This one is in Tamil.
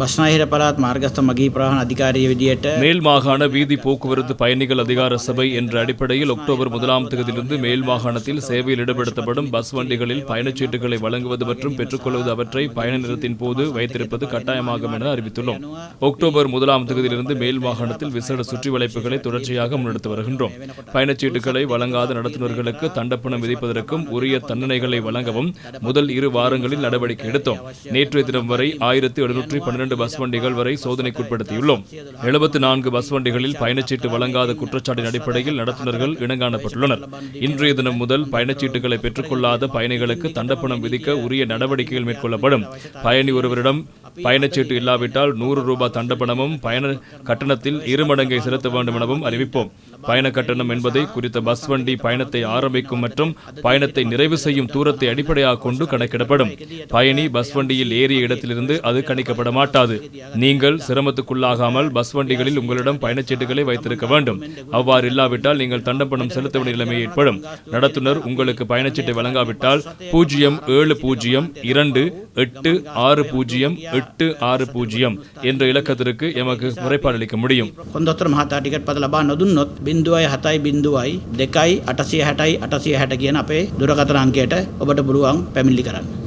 பஸ்னாகிர பலாத் மார்க்கஸ்த மகிபிரான் அதிகாரிய விதியேட்ட மேல் மாகாண வீதி போக்குவரத்து பயணிகள் அதிகார சபை என்ற அடிப்படையில் அக்டோபர் முதலாம் தேதியிலிருந்து மேல் மாகாணத்தில் சேவையில் இடப்படுத்தப்படும் பஸ் வண்டிகளில் பயணச்சீட்டுகளை வழங்குவது மற்றும் பெற்றுக்கொள்வது அவற்றை பயண நிறத்தின் போது வைத்திருப்பது கட்டாயமாகும் என அறிவித்துள்ளோம். அக்டோபர் முதலாம் தேதியிலிருந்து மேல் மாகாணத்தில் விசேட சுற்றி வளைப்புகளை தொடர்ச்சியாக முன்னெடுத்து வருகின்றோம். பயணச்சீட்டுகளை வழங்காத நடத்துனர்களுக்கு தண்டப்பணம் விதிப்பதற்கும் உரிய தண்டனைகளை வழங்கவும் முதல் இரு வாரங்களில் நடவடிக்கை எடுத்தோம். நேற்றைய தினம் வரை ஆயிரத்தி எழுநூற்றி பன்னிரண்டு பஸ் வண்டிகள் வரை சோதனைக்குட்படுத்தியுள்ளோம் எழுபத்தி நான்கு பஸ் வண்டிகளில் பயணச்சீட்டு வழங்காத குற்றச்சாட்டின் அடிப்படையில் நடத்துனர்கள் இனங்காணப்பட்டுள்ளனர் இன்றைய தினம் முதல் பயணச்சீட்டுகளை பெற்றுக்கொள்ளாத பயணிகளுக்கு தண்டப்பணம் விதிக்க உரிய நடவடிக்கைகள் மேற்கொள்ளப்படும். பயணி ஒருவரிடம் பயணச்சீட்டு இல்லாவிட்டால் நூறு ரூபாய் தண்டப்பணமும் பயண கட்டணத்தில் இரு மடங்கை செலுத்த வேண்டும் எனவும் அறிவிப்போம். பயண கட்டணம் என்பதை குறித்த பஸ் வண்டி பயணத்தை ஆரம்பிக்கும் மற்றும் பயணத்தை நிறைவு செய்யும் தூரத்தை அடிப்படையாக கொண்டு கணக்கிடப்படும். பயணி பஸ் வண்டியில் ஏறிய இடத்திலிருந்து அது கணிக்கப்பட மாட்டாது. நீங்கள் சிரமத்துக்குள்ளாகாமல் பஸ் வண்டிகளில் உங்களிடம் பயணச்சீட்டுகளை வைத்திருக்க வேண்டும். அவ்வாறு இல்லாவிட்டால் நீங்கள் தண்டப்பணம் செலுத்த வேண்டிய நிலைமை ஏற்படும். நடத்துனர் உங்களுக்கு பயணச்சீட்டை வழங்காவிட்டால் பூஜ்ஜியம் ஏழு பூஜ்ஜியம் இரண்டு எட்டு ஆறு பூஜ்ஜியம் எட்டு ஆறு பூஜ்ஜியம் என்ற இலக்கத்திற்கு எமக்கு முறைப்பாடு அளிக்க முடியும் කොන්දොත්තර මහතා ටිකට් පත ලබා නොදුන්නොත් බින්දුවයි හතයි බින්දුවයි දෙකයි අටසිය හැටයි අටසිය හැට කියන අපේ දුරකථන අංකයට ඔබට පුළුවන් පැමිණිලි කරන්න.